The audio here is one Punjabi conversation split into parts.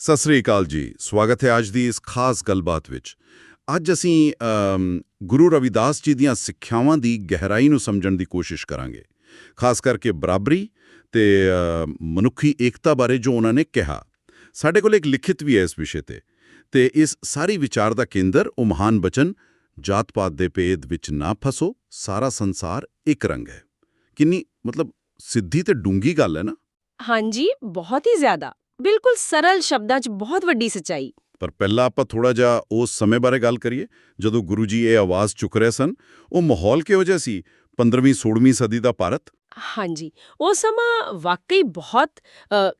ਸਤਿ ਸ੍ਰੀ ਅਕਾਲ ਜੀ। ਸਵਾਗਤ ਹੈ ਅੱਜ ਦੀ ਇਸ ਖਾਸ ਗੱਲਬਾਤ ਵਿੱਚ। ਅੱਜ ਅਸੀਂ ਗੁਰੂ ਰਵਿਦਾਸ ਜੀ ਦੀਆਂ ਸਿੱਖਿਆਵਾਂ ਦੀ ਗਹਿਰਾਈ ਨੂੰ ਸਮਝਣ ਦੀ ਕੋਸ਼ਿਸ਼ ਕਰਾਂਗੇ। ਖਾਸ ਕਰਕੇ ਬਰਾਬਰੀ ਤੇ ਮਨੁੱਖੀ ਏਕਤਾ ਬਾਰੇ ਜੋ ਉਹਨਾਂ ਨੇ ਕਿਹਾ। ਸਾਡੇ ਕੋਲ ਇੱਕ ਲਿਖਿਤ ਵੀ ਹੈ ਇਸ ਵਿਸ਼ੇ ਤੇ। ਤੇ ਇਸ ਸਾਰੀ ਵਿਚਾਰ ਦਾ ਕੇਂਦਰ ਉਹ ਮਹਾਨ ਬਚਨ, ਜਾਤ-ਪਾਤ ਦੇ ਭੇਦ ਵਿੱਚ ਨਾ ਫਸੋ, ਸਾਰਾ ਸੰਸਾਰ ਇੱਕ ਰੰਗ ਹੈ। ਕਿੰਨੀ ਮਤਲਬ ਸਿੱਧੀ ਤੇ ਡੂੰਗੀ ਗੱਲ ਹੈ ਨਾ। ਹਾਂਜੀ, ਬਹੁਤ ਹੀ ਜ਼ਿਆਦਾ। ਬਿਲਕੁਲ ਸਰਲ ਸ਼ਬਦਾਂ 'ਚ ਬਹੁਤ ਵੱਡੀ ਸਚਾਈ। ਪਰ ਪਹਿਲਾਂ ਆਪਾਂ ਥੋੜਾ ਜਿਹਾ ਉਸ ਸਮੇਂ ਬਾਰੇ ਗੱਲ ਕਰੀਏ ਜਦੋਂ ਗੁਰੂ ਜੀ ਇਹ ਆਵਾਜ਼ ਚੁੱਕ ਰਹੇ ਸਨ ਉਹ ਮਾਹੌਲ ਕਿਹੋ ਜਿਹਾ ਸੀ? 15ਵੀਂ 16ਵੀਂ ਸਦੀ ਦਾ ਭਾਰਤ? ਹਾਂਜੀ ਉਹ ਸਮਾਂ ਵਾਕਈ ਬਹੁਤ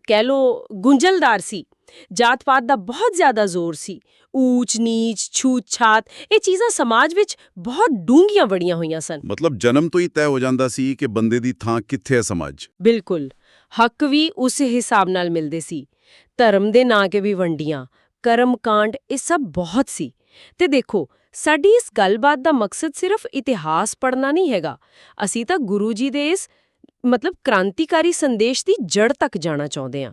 ਕਹਿ ਲੋ ਗੁੰਝਲਦਾਰ ਸੀ। ਜਾਤ-ਪਾਤ ਦਾ ਬਹੁਤ ਜ਼ਿਆਦਾ ਜ਼ੋਰ ਸੀ। ਊਚ ਨੀਚ ਛੂਤ ਛਾਤ ਇਹ ਚੀਜ਼ਾਂ ਸਮਾਜ ਵਿੱਚ ਬਹੁਤ ਡੂੰਘੀਆਂ ਵੜੀਆਂ ਹੋਈਆਂ ਸਨ। ਮਤਲਬ ਜਨਮ ਤੋਂ ਹੀ ਤੈਅ ਹੋ ਜਾਂਦਾ ਸੀ ਕਿ ਬੰਦੇ ਦੀ ਥਾਂ ਕਿੱਥੇ ਹੈ ਸਮਾਜ? ਬਿਲਕੁਲ। ਹੱਕ ਵੀ ਉਸ ਹਿਸਾਬ ਨਾਲ ਮਿਲਦੇ ਸੀ। ਧਰਮ ਦੇ ਨਾਂ ਕੇ ਵੀ ਵੰਡੀਆਂ, ਕਰਮ ਕਾਂਡ ਇਹ ਸਭ ਬਹੁਤ ਸੀ। ਤੇ ਦੇਖੋ, ਸਾਡੀ ਇਸ ਗੱਲਬਾਤ ਦਾ ਮਕਸਦ ਸਿਰਫ ਇਤਿਹਾਸ ਪੜ੍ਹਨਾ ਨਹੀਂ ਹੈਗਾ। ਅਸੀਂ ਤਾਂ ਗੁਰੂ ਜੀ ਦੇ ਇਸ, ਮਤਲਬ ਕ੍ਰਾਂਤੀਕਾਰੀ ਸੰਦੇਸ਼ ਦੀ ਜੜ ਤੱਕ ਜਾਣਾ ਚਾਹੁੰਦੇ ਹਾਂ।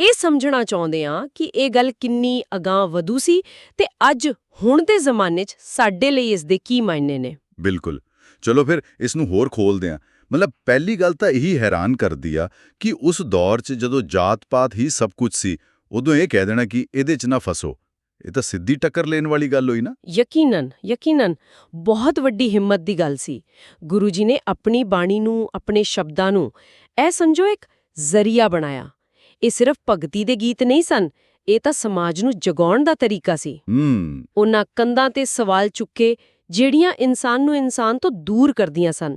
ਇਹ ਸਮਝਣਾ ਚਾਹੁੰਦੇ ਹਾਂ ਕਿ ਇਹ ਗੱਲ ਕਿੰਨੀ ਅਗਾਂਹ ਵਧੂ ਸੀ ਤੇ ਅੱਜ ਹੁਣ ਦੇ ਜ਼ਮਾਨੇ 'ਚ ਸਾਡੇ ਲਈ ਇਸ ਦੇ ਕੀ ਮਾਇਨੇ ਨੇ। ਬਿਲਕੁਲ। ਚਲੋ ਫਿਰ ਇਸ ਨੂੰ ਹੋਰ ਖੋਲਦੇ ਹਾਂ। ਮਤਲਬ ਪਹਿਲੀ ਗੱਲ ਤਾਂ ਇਹੀ ਹੈਰਾਨ ਕਰਦੀ ਆ ਕਿ ਉਸ ਦੌਰ 'ਚ ਜਦੋਂ ਜਾਤ-ਪਾਤ ਹੀ ਸਭ ਕੁਝ ਸੀ ਉਦੋਂ ਇਹ ਕਹਿ ਦੇਣਾ ਕਿ ਇਹਦੇ 'ਚ ਨਾ ਫਸੋ। ਇਹ ਤਾਂ ਸਿੱਧੀ ਟੱਕਰ ਲੈਣ ਵਾਲੀ ਗੱਲ ਹੋਈ ਨਾ। ਯਕੀਨਨ ਯਕੀਨਨ। ਬਹੁਤ ਵੱਡੀ ਹਿੰਮਤ ਦੀ ਗੱਲ ਸੀ। ਗੁਰੂ ਜੀ ਨੇ ਆਪਣੀ ਬਾਣੀ ਨੂੰ ਆਪਣੇ ਸ਼ਬਦਾਂ ਨੂੰ ਇਹ ਸਮਝੋ ਇੱਕ ਜ਼ਰੀਆ ਬਣਾਇਆ। ਇਹ ਸਿਰਫ ਭਗਤੀ ਦੇ ਗੀਤ ਨਹੀਂ ਸਨ ਇਹ ਤਾਂ ਸਮਾਜ ਨੂੰ ਜਗਾਉਣ ਦਾ ਤਰੀਕਾ ਸੀ। ਹੂੰ। ਉਹਨਾਂ ਕੰਧਾਂ ਤੇ ਸਵਾਲ ਚੁੱਕੇ ਜਿਹੜੀਆਂ ਇਨਸਾਨ ਨੂੰ ਇਨਸਾਨ ਤੋਂ ਦੂਰ ਕਰਦੀਆਂ ਸਨ।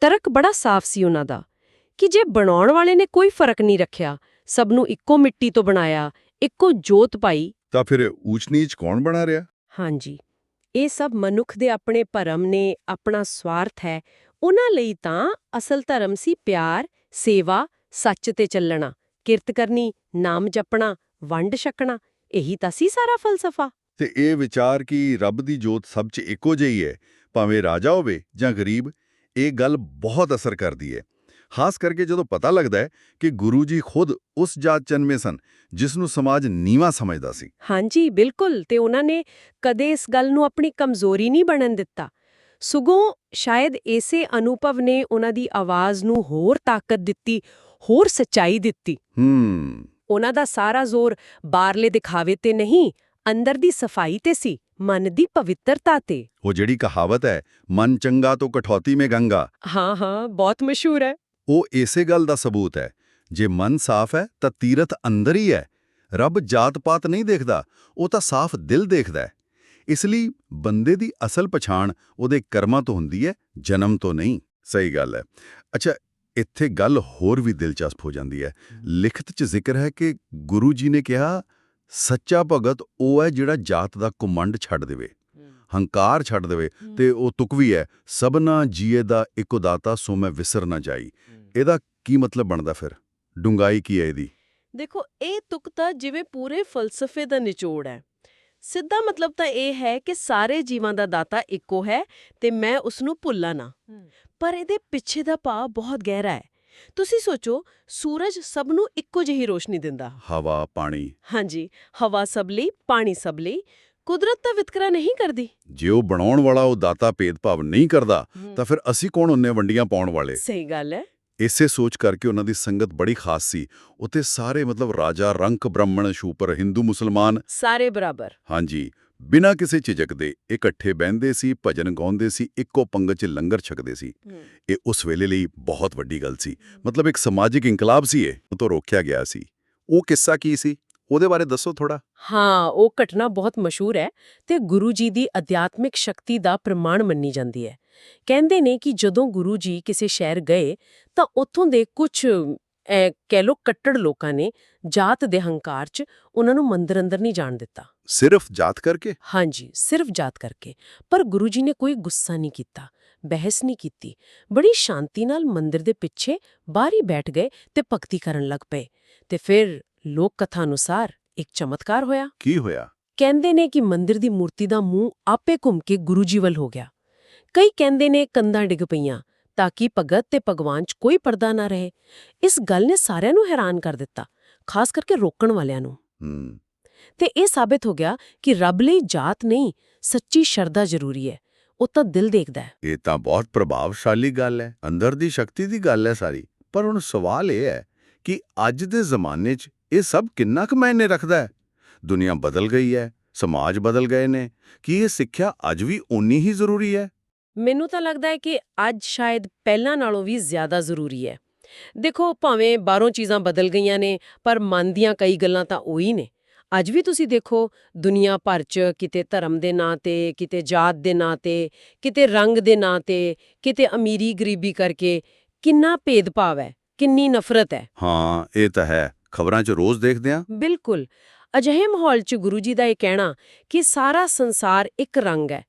ਤਰਕ ਬੜਾ ਸਾਫ਼ ਸੀ ਉਹਨਾਂ ਦਾ ਕਿ ਜੇ ਬਣਾਉਣ ਵਾਲੇ ਨੇ ਕੋਈ ਫ਼ਰਕ ਨਹੀਂ ਰੱਖਿਆ ਸਭ ਨੂੰ ਇੱਕੋ ਮਿੱਟੀ ਤੋਂ ਬਣਾਇਆ ਇੱਕੋ ਜੋਤ ਪਾਈ। ਤਾਂ ਫਿਰ ਊਚ-ਨੀਚ ਕੌਣ ਬਣਾ ਰਿਹਾ? ਹਾਂਜੀ ਇਹ ਸਭ ਮਨੁੱਖ ਦੇ ਆਪਣੇ ਭਰਮ ਨੇ ਆਪਣਾ ਸਵਾਰਥ ਹੈ। ਉਹਨਾਂ ਲਈ ਤਾਂ ਅਸਲ ਧਰਮ ਸੀ ਪਿਆਰ ਸੇਵਾ ਸੱਚ ਤੇ ਚੱਲਣਾ ਕਿਰਤ ਕਰਨੀ ਨਾਮ ਜਪਣਾ ਵੰਡ ਛਕਣਾ ਇਹੀ ਤਾਂ ਸੀ ਸਾਰਾ ਫਲਸਫਾ। ਤੇ ਇਹ ਵਿਚਾਰ ਕਿ ਰੱਬ ਦੀ ਜੋਤ ਸਭ 'ਚ ਇੱਕੋ ਜਿਹੀ ਹੈ ਭਾਵੇਂ ਰਾਜਾ ਹੋਵੇ ਜਾਂ ਗਰੀਬ ਇਹ ਗੱਲ ਬਹੁਤ ਅਸਰ ਕਰਦੀ ਹੈ ਖਾਸ ਕਰਕੇ ਜਦੋਂ ਪਤਾ ਲੱਗਦਾ ਹੈ ਕਿ ਗੁਰੂ ਜੀ ਖੁਦ ਉਸ ਜਾਤ ਜਨਮੇ ਸਨ ਜਿਸ ਨੂੰ ਸਮਾਜ ਨੀਵਾ ਸਮਝਦਾ ਸੀ। ਹਾਂਜੀ ਬਿਲਕੁਲ ਤੇ ਉਹਨਾਂ ਨੇ ਕਦੇ ਇਸ ਗੱਲ ਨੂੰ ਆਪਣੀ ਕਮਜ਼ੋਰੀ ਨਹੀਂ ਬਣਨ ਦਿੱਤਾ। ਸਗੋਂ ਸ਼ਾਇਦ ਇਸੇ ਅਨੁਭਵ ਨੇ ਉਹਨਾਂ ਦੀ ਆਵਾਜ਼ ਨੂੰ ਹੋਰ ਤਾਕਤ ਦਿੱਤੀ ਹੋਰ ਸਚਾਈ ਦਿੱਤੀ। ਹੂੰ। ਉਹਨਾਂ ਦਾ ਸਾਰਾ ਜ਼ੋਰ ਬਾਹਰਲੇ ਦਿਖਾਵੇ ਤੇ ਨਹੀਂ ਅੰਦਰ ਦੀ ਸਫ਼ਾਈ ਤੇ ਸੀ। ਮਨ ਦੀ ਪਵਿੱਤਰਤਾ ਤੇ। ਉਹ ਜਿਹੜੀ ਕਹਾਵਤ ਹੈ ਮਨ ਚੰਗਾ ਤੋਂ ਕਠੌਤੀ ਮੇ ਗੰਗਾ। ਹਾਂ ਹਾਂ ਬਹੁਤ ਮਸ਼ਹੂਰ ਹੈ। ਉਹ ਇਸੇ ਗੱਲ ਦਾ ਸਬੂਤ ਹੈ ਜੇ ਮਨ ਸਾਫ਼ ਹੈ ਤਾਂ ਤੀਰਥ ਅੰਦਰ ਹੀ ਹੈ। ਰੱਬ ਜਾਤ-ਪਾਤ ਨਹੀਂ ਦੇਖਦਾ ਉਹ ਤਾਂ ਸਾਫ਼ ਦਿਲ ਦੇਖਦਾ ਹੈ। ਇਸ ਲਈ ਬੰਦੇ ਦੀ ਅਸਲ ਪਛਾਣ ਉਹਦੇ ਕਰਮਾਂ ਤੋਂ ਹੁੰਦੀ ਹੈ ਜਨਮ ਤੋਂ ਨਹੀਂ। ਸਹੀ ਗੱਲ ਹੈ। ਅੱਛਾ ਇੱਥੇ ਗੱਲ ਹੋਰ ਵੀ ਦਿਲਚਸਪ ਹੋ ਜਾਂਦੀ ਹੈ। ਲਿਖਤ 'ਚ ਜ਼ਿਕਰ ਹੈ ਕਿ ਗੁਰੂ ਜੀ ਨੇ ਕਿਹਾ ਸੱਚਾ ਭਗਤ ਉਹ ਹੈ ਜਿਹੜਾ ਜਾਤ ਦਾ ਕੁਮੰਡ ਛੱਡ ਦੇਵੇ ਹੰਕਾਰ ਛੱਡ ਦੇਵੇ ਤੇ ਉਹ ਤੁਕ ਵੀ ਹੈ ਸਭਨਾ ਜੀਏ ਦਾ ਇੱਕੋ ਦਾਤਾ ਸੋ ਮੈਂ ਵਿਸਰ ਨਾ ਜਾਈ। ਇਹਦਾ ਕੀ ਮਤਲਬ ਬਣਦਾ ਫਿਰ? ਡੁੰਗਾਈ ਕੀ ਹੈ ਇਹਦੀ? ਦੇਖੋ ਇਹ ਤੁਕ ਤਾਂ ਜਿਵੇਂ ਪੂਰੇ ਫਲਸਫੇ ਦਾ ਨਿਚੋੜ ਹੈ। ਸਿੱਧਾ ਮਤਲਬ ਤਾਂ ਇਹ ਹੈ ਕਿ ਸਾਰੇ ਜੀਵਾਂ ਦਾ ਦਾਤਾ ਇੱਕੋ ਹੈ ਤੇ ਮੈਂ ਉਸ ਨੂੰ ਭੁੱਲਾਂ ਨਾ। ਪਰ ਇਹਦੇ ਪਿੱਛੇ ਦਾ ਭਾਵ ਬਹੁਤ ਗਹਿਰਾ ਹੈ। ਤੁਸੀਂ ਸੋਚੋ ਸੂਰਜ ਸਭ ਨੂੰ ਇੱਕੋ ਜਿਹੀ ਰੋਸ਼ਨੀ ਦਿੰਦਾ। ਹਵਾ ਪਾਣੀ। ਹਾਂਜੀ ਹਵਾ ਸਭ ਲਈ ਪਾਣੀ ਸਭ ਲਈ। ਕੁਦਰਤ ਤਾਂ ਵਿਤਕਰਾ ਨਹੀਂ ਕਰਦੀ। ਜੇ ਉਹ ਬਣਾਉਣ ਵਾਲਾ ਉਹ ਦਾਤਾ ਭੇਦਭਾਵ ਨਹੀਂ ਕਰਦਾ ਤਾਂ ਫਿਰ ਅਸੀਂ ਕੌਣ ਹੁੰਨੇ ਵੰਡੀਆਂ ਪਾਉਣ ਵਾਲੇ? ਸਹੀ ਗੱਲ ਹੈ। ਇਸੇ ਸੋਚ ਕਰਕੇ ਉਹਨਾਂ ਦੀ ਸੰਗਤ ਬੜੀ ਖਾਸ ਸੀ। ਉੱਥੇ ਸਾਰੇ ਮਤਲਬ ਰਾਜਾ ਰੰਕ ਬ੍ਰਾਹਮਣ ਸ਼ੂਪਰ ਹਿੰਦੂ ਮੁਸਲਮਾਨ ਸਾਰੇ ਬਰਾਬਰ। ਹਾਂਜੀ। ਬਿਨਾਂ ਕਿਸੇ ਝਿਜਕ ਦੇ ਇਕੱਠੇ ਬਹਿੰਦੇ ਸੀ ਭਜਨ ਗਾਉਂਦੇ ਸੀ ਇੱਕੋ ਪੰਗਤ 'ਚ ਲੰਗਰ ਛਕਦੇ ਸੀ। ਇਹ ਉਸ ਵੇਲੇ ਲਈ ਬਹੁਤ ਵੱਡੀ ਗੱਲ ਸੀ। ਮਤਲਬ ਇੱਕ ਸਮਾਜਿਕ ਇਨਕਲਾਬ ਸੀ ਇਹ ਉਹ ਤੋਂ ਰੋਕਿਆ ਗਿਆ ਸੀ। ਉਹ ਕਿੱਸਾ ਕੀ ਸੀ? ਉਹਦੇ ਬਾਰੇ ਦੱਸੋ ਥੋੜਾ ਹਾਂ ਉਹ ਘਟਨਾ ਬਹੁਤ ਮਸ਼ਹੂਰ ਹੈ ਤੇ ਗੁਰੂ ਜੀ ਦੀ ਅਧਿਆਤਮਿਕ ਸ਼ਕਤੀ ਦਾ ਪ੍ਰਮਾਣ ਮੰਨੀ ਜਾਂਦੀ ਹੈ। ਕਹਿੰਦੇ ਨੇ ਕਿ ਜਦੋਂ ਗੁਰੂ ਜੀ ਕਿਸੇ ਸ਼ਹਿਰ ਗਏ ਤਾਂ ਉੱਥੋਂ ਦੇ ਕੁਝ ਕਹਿ ਲੋ ਕੱਟੜ ਲੋਕਾਂ ਨੇ ਜਾਤ ਦੇ ਹੰਕਾਰ 'ਚ ਉਹਨਾਂ ਨੂੰ ਮੰਦਰ ਅੰਦਰ ਨਹੀਂ ਜਾਣ ਦਿੱਤਾ। ਸਿਰਫ ਜਾਤ ਕਰਕੇ? ਹਾਂਜੀ ਸਿਰਫ ਜਾਤ ਕਰਕੇ। ਪਰ ਗੁਰੂ ਜੀ ਨੇ ਕੋਈ ਗੁੱਸਾ ਨਹੀਂ ਕੀਤਾ ਬਹਿਸ ਨਹੀਂ ਕੀਤੀ। ਬੜੀ ਸ਼ਾਂਤੀ ਨਾਲ ਮੰਦਿਰ ਦੇ ਪਿੱਛੇ ਬਾਹਰ ਹੀ ਬੈਠ ਗਏ ਤੇ ਭਗਤੀ ਕਰਨ ਲੱਗ ਪਏ ਤੇ ਫਿਰ ਲੋਕ ਕਥਾ ਅਨੁਸਾਰ ਇੱਕ ਚਮਤਕਾਰ ਹੋਇਆ। ਕੀ ਹੋਇਆ? ਕਹਿੰਦੇ ਨੇ ਕਿ ਮੰਦਿਰ ਦੀ ਮੂਰਤੀ ਦਾ ਮੂੰਹ ਆਪੇ ਘੁੰਮ ਕੇ ਗੁਰੂ ਜੀ ਵੱਲ ਹੋ ਗਿਆ। ਕਈ ਕਹਿੰਦੇ ਨੇ ਕੰਧਾਂ ਡਿੱਗ ਪਈਆਂ ਤਾਂ ਕਿ ਭਗਤ ਤੇ ਭਗਵਾਨ 'ਚ ਕੋਈ ਪਰਦਾ ਨਾ ਰਹੇ। ਇਸ ਗੱਲ ਨੇ ਸਾਰਿਆਂ ਨੂੰ ਹੈਰਾਨ ਕਰ ਦਿੱਤਾ ਖਾਸ ਕਰਕੇ ਰੋਕਣ ਵਾਲਿਆਂ ਨੂੰ। ਤੇ ਇਹ ਸਾਬਿਤ ਹੋ ਗਿਆ ਕਿ ਰੱਬ ਲਈ ਜਾਤ ਨਹੀਂ ਸੱਚੀ ਸ਼ਰਧਾ ਜ਼ਰੂਰੀ ਹੈ। ਉਹ ਤਾਂ ਦਿਲ ਦੇਖਦਾ ਹੈ। ਇਹ ਤਾਂ ਬਹੁਤ ਪ੍ਰਭਾਵਸ਼ਾਲੀ ਗੱਲ ਹੈ। ਅੰਦਰ ਦੀ ਸ਼ਕਤੀ ਦੀ ਗੱਲ ਹੈ ਸਾਰੀ। ਪਰ ਹੁਣ ਸਵਾਲ ਇਹ ਹੈ ਕਿ ਅੱਜ ਦੇ ਜ਼ਮਾਨੇ 'ਚ ਇਹ ਸਭ ਕਿੰਨਾ ਕੁ ਮਾਇਨੇ ਰੱਖਦਾ ਹੈ? ਦੁਨੀਆ ਬਦਲ ਗਈ ਹੈ ਸਮਾਜ ਬਦਲ ਗਏ ਨੇ। ਕੀ ਇਹ ਸਿੱਖਿਆ ਅੱਜ ਵੀ ਓਨੀ ਹੀ ਜ਼ਰੂਰੀ ਹੈ? ਮੈਨੂੰ ਤਾਂ ਲੱਗਦਾ ਹੈ ਕਿ ਅੱਜ ਸ਼ਾਇਦ ਪਹਿਲਾਂ ਨਾਲੋਂ ਵੀ ਜ਼ਿਆਦਾ ਜ਼ਰੂਰੀ ਹੈ। ਦੇਖੋ ਭਾਵੇਂ ਬਾਹਰੋਂ ਚੀਜ਼ਾਂ ਬਦਲ ਗਈਆਂ ਨੇ ਪਰ ਮਨ ਦੀਆਂ ਕਈ ਗੱਲਾਂ ਤਾਂ ਉਹੀ ਨੇ। ਅੱਜ ਵੀ ਤੁਸੀਂ ਦੇਖੋ ਦੁਨੀਆ ਭਰ 'ਚ ਕਿਤੇ ਧਰਮ ਦੇ ਨਾਂ ਤੇ ਕਿਤੇ ਜਾਤ ਦੇ ਨਾਂ ਤੇ ਕਿਤੇ ਰੰਗ ਦੇ ਨਾਂ ਤੇ ਕਿਤੇ ਅਮੀਰੀ ਗਰੀਬੀ ਕਰਕੇ ਕਿੰਨਾ ਭੇਦਭਾਵ ਹੈ ਕਿੰਨੀ ਨਫ਼ਰਤ ਹੈ। ਹਾਂ ਇਹ ਤਾਂ ਹੈ। ਖਬਰਾਂ 'ਚ ਰੋਜ਼ ਦੇਖਦੇ ਹਾਂ। ਬਿਲਕੁਲ। ਅਜਿਹੇ ਮਾਹੌਲ 'ਚ ਗੁਰੂ ਜੀ ਦਾ ਇਹ ਕਹਿਣਾ ਕਿ ਸਾਰਾ ਸੰਸਾਰ ਇੱਕ ਰੰਗ ਹੈ।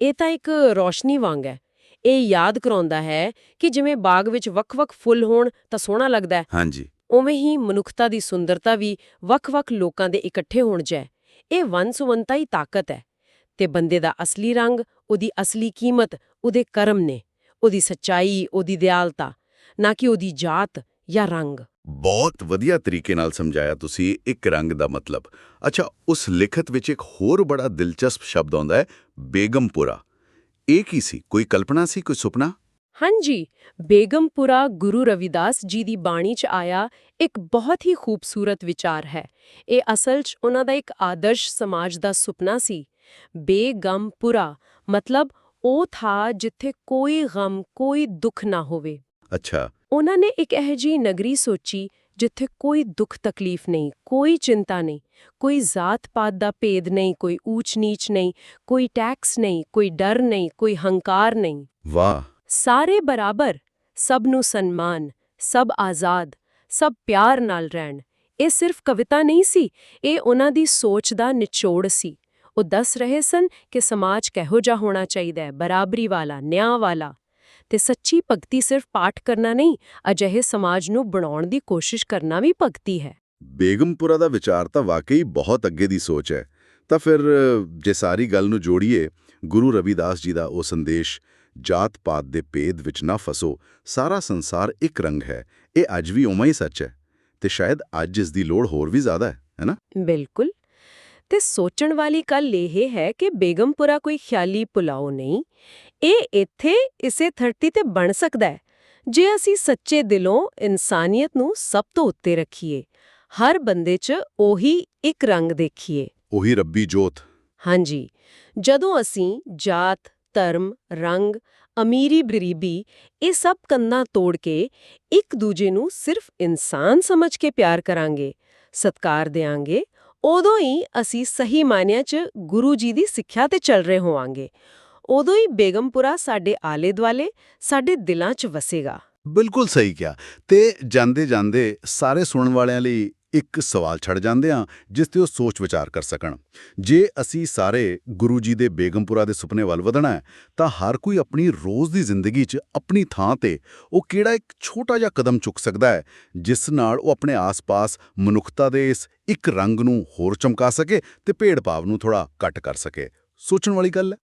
ਇਹ ਤਾਂ ਇੱਕ ਰੋਸ਼ਨੀ ਵਾਂਗ ਹੈ। ਇਹ ਯਾਦ ਕਰਾਉਂਦਾ ਹੈ ਕਿ ਜਿਵੇਂ ਬਾਗ ਵਿੱਚ ਵੱਖ-ਵੱਖ ਫੁੱਲ ਹੋਣ ਤਾਂ ਸੋਹਣਾ ਲੱਗਦਾ ਹੈ। ਹਾਂਜੀ। ਉਵੇਂ ਹੀ ਮਨੁੱਖਤਾ ਦੀ ਸੁੰਦਰਤਾ ਵੀ ਵੱਖ-ਵੱਖ ਲੋਕਾਂ ਦੇ ਇਕੱਠੇ ਹੋਣ 'ਚ ਹੈ। ਇਹ ਵੰਨ-ਸੁਵੰਨਤਾ ਹੀ ਤਾਕਤ ਹੈ। ਤੇ ਬੰਦੇ ਦਾ ਅਸਲੀ ਰੰਗ ਉਹਦੀ ਅਸਲੀ ਕੀਮਤ ਉਹਦੇ ਕਰਮ ਨੇ। ਉਹਦੀ ਸੱਚਾਈ ਉਹਦੀ ਦਿਆਲਤਾ ਨਾ ਕਿ ਉਹਦੀ ਜਾਤ ਜਾਂ ਰੰਗ। ਬਹੁਤ ਵਧੀਆ ਤਰੀਕੇ ਨਾਲ ਸਮਝਾਇਆ ਤੁਸੀਂ, ਇੱਕ ਰੰਗ ਦਾ ਮਤਲਬ। ਅੱਛਾ, ਉਸ ਲਿਖਤ ਵਿੱਚ ਇੱਕ ਹੋਰ ਬੜਾ ਦਿਲਚਸਪ ਸ਼ਬਦ ਆਉਂਦਾ ਹੈ, ਬੇਗਮਪੁਰਾ। ਇਹ ਕੀ ਸੀ? ਕੋਈ ਕਲਪਨਾ ਸੀ, ਕੋਈ ਸੁਪਨਾ? ਹਾਂਜੀ, ਬੇਗਮਪੁਰਾ ਗੁਰੂ ਰਵਿਦਾਸ ਜੀ ਦੀ ਬਾਣੀ 'ਚ ਆਇਆ ਇੱਕ ਬਹੁਤ ਹੀ ਖੂਬਸੂਰਤ ਵਿਚਾਰ ਹੈ। ਇਹ ਅਸਲ 'ਚ ਉਹਨਾਂ ਦਾ ਇੱਕ ਆਦਰਸ਼ ਸਮਾਜ ਦਾ ਸੁਪਨਾ ਸੀ। ਬੇਗਮਪੁਰਾ ਮਤਲਬ ਉਹ ਥਾ ਜਿੱਥੇ ਕੋਈ ਗਮ, ਕੋਈ ਦੁੱਖ ਨਾ ਹੋਵੇ। ਅੱਛਾ। ਉਹਨਾਂ ਨੇ ਇੱਕ ਇਹੋ ਜਿਹੀ ਨਗਰੀ ਸੋਚੀ ਜਿੱਥੇ ਕੋਈ ਦੁੱਖ ਤਕਲੀਫ ਨਹੀਂ ਕੋਈ ਚਿੰਤਾ ਨਹੀਂ ਕੋਈ ਜ਼ਾਤ-ਪਾਤ ਦਾ ਭੇਦ ਨਹੀਂ ਕੋਈ ਊਚ-ਨੀਚ ਨਹੀਂ ਕੋਈ ਟੈਕਸ ਨਹੀਂ ਕੋਈ ਡਰ ਨਹੀਂ ਕੋਈ ਹੰਕਾਰ ਨਹੀਂ। ਵਾਹ। ਸਾਰੇ ਬਰਾਬਰ ਸਭ ਨੂੰ ਸਨਮਾਨ ਸਭ ਆਜ਼ਾਦ ਸਭ ਪਿਆਰ ਨਾਲ ਰਹਿਣ। ਇਹ ਸਿਰਫ ਕਵਿਤਾ ਨਹੀਂ ਸੀ ਇਹ ਉਹਨਾਂ ਦੀ ਸੋਚ ਦਾ ਨਿਚੋੜ ਸੀ। ਉਹ ਦੱਸ ਰਹੇ ਸਨ ਕਿ ਸਮਾਜ ਕਿਹੋ ਜਿਹਾ ਹੋਣਾ ਚਾਹੀਦਾ ਹੈ ਬਰਾਬਰੀ ਵਾਲਾ ਨਿਆਂ ਵਾਲਾ। ਤੇ ਸੱਚੀ ਭਗਤੀ ਸਿਰਫ ਪਾਠ ਕਰਨਾ ਨਹੀਂ ਅਜਿਹੇ ਸਮਾਜ ਨੂੰ ਬਣਾਉਣ ਦੀ ਕੋਸ਼ਿਸ਼ ਕਰਨਾ ਵੀ ਭਗਤੀ ਹੈ। ਬੇਗਮਪੁਰਾ ਦਾ ਵਿਚਾਰ ਤਾਂ ਵਾਕਈ ਬਹੁਤ ਅੱਗੇ ਦੀ ਸੋਚ ਹੈ। ਤਾਂ ਫਿਰ ਜੇ ਸਾਰੀ ਗੱਲ ਨੂੰ ਜੋੜੀਏ ਗੁਰੂ ਰਵਿਦਾਸ ਜੀ ਦਾ ਉਹ ਸੰਦੇਸ਼ ਜਾਤ-ਪਾਤ ਦੇ ਭੇਦ ਵਿੱਚ ਨਾ ਫਸੋ ਸਾਰਾ ਸੰਸਾਰ ਇੱਕ ਰੰਗ ਹੈ ਇਹ ਅੱਜ ਵੀ ਉਵੇਂ ਹੀ ਸੱਚ ਹੈ ਤੇ ਸ਼ਾਇਦ ਅੱਜ ਇਸ ਦੀ ਲੋੜ ਹੋਰ ਵੀ ਜ਼ਿਆਦਾ ਹੈ ਹੈਨਾ ਬਿਲਕੁਲ। ਤੇ ਸੋਚਣ ਵਾਲੀ ਗੱਲ ਇਹ ਹੈ ਕਿ ਬੇਗਮਪੁਰਾ ਕੋਈ ਖਿਆਲੀ ਪੁਲਾਓ ਨਹੀਂ। ਇਹ ਇੱਥੇ ਇਸੇ ਧਰਤੀ ਤੇ ਬਣ ਸਕਦਾ ਹੈ। ਜੇ ਅਸੀਂ ਸੱਚੇ ਦਿਲੋਂ ਇਨਸਾਨੀਅਤ ਨੂੰ ਸਭ ਤੋਂ ਉੱਤੇ ਰੱਖੀਏ ਹਰ ਬੰਦੇ 'ਚ ਉਹੀ ਇੱਕ ਰੰਗ ਦੇਖੀਏ। ਉਹੀ ਰੱਬੀ ਜੋਤ। ਹਾਂਜੀ ਜਦੋਂ ਅਸੀਂ ਜਾਤ ਧਰਮ ਰੰਗ ਅਮੀਰੀ ਗਰੀਬੀ ਇਹ ਸਭ ਕੰਨਾਂ ਤੋੜ ਕੇ ਇੱਕ ਦੂਜੇ ਨੂੰ ਸਿਰਫ ਇਨਸਾਨ ਸਮਝ ਕੇ ਪਿਆਰ ਕਰਾਂਗੇ ਸਤਕਾਰ ਦੇਾਂਗੇ ਉਦੋਂ ਹੀ ਅਸੀਂ ਸਹੀ ਮਾਇਨਿਆਂ 'ਚ ਗੁਰੂ ਜੀ ਦੀ ਸਿੱਖਿਆ ਤੇ ਚੱਲ ਰਹੇ ਹੋਵਾਂਗੇ। ਉਦੋਂ ਹੀ ਬੇਗਮਪੁਰਾ ਸਾਡੇ ਆਲੇ-ਦੁਆਲੇ, ਸਾਡੇ ਦਿਲਾਂ 'ਚ ਵਸੇਗਾ। ਬਿਲਕੁਲ ਸਹੀ ਕਿਹਾ ਤੇ ਜਾਂਦੇ ਜਾਂਦੇ ਸਾਰੇ ਸੁਣਨ ਵਾਲਿਆਂ ਲਈ ਇੱਕ ਸਵਾਲ ਛੱਡ ਜਾਂਦੇ ਆ ਜਿਸ ਤੇ ਉਹ ਸੋਚ ਵਿਚਾਰ ਕਰ ਸਕਣ। ਜੇ ਅਸੀਂ ਸਾਰੇ ਗੁਰੂ ਜੀ ਦੇ ਬੇਗਮਪੁਰਾ ਦੇ ਸੁਪਨੇ ਵੱਲ ਵਧਣਾ ਹੈ, ਤਾਂ ਹਰ ਕੋਈ ਆਪਣੀ ਰੋਜ਼ ਦੀ ਜ਼ਿੰਦਗੀ 'ਚ ਆਪਣੀ ਥਾਂ ਤੇ ਉਹ ਕਿਹੜਾ ਇੱਕ ਛੋਟਾ ਜਿਹਾ ਕਦਮ ਚੁੱਕ ਸਕਦਾ ਹੈ, ਜਿਸ ਨਾਲ ਉਹ ਆਪਣੇ ਆਸ-ਪਾਸ ਮਨੁੱਖਤਾ ਦੇ ਇਸ ਇੱਕ ਰੰਗ ਨੂੰ ਹੋਰ ਚਮਕਾ ਸਕੇ ਤੇ ਭੇਡ-ਭਾਵ ਨੂੰ ਥੋੜਾ ਘੱਟ ਕਰ ਸਕੇ? ਸੋਚਣ ਵਾਲੀ ਗੱਲ ਹੈ।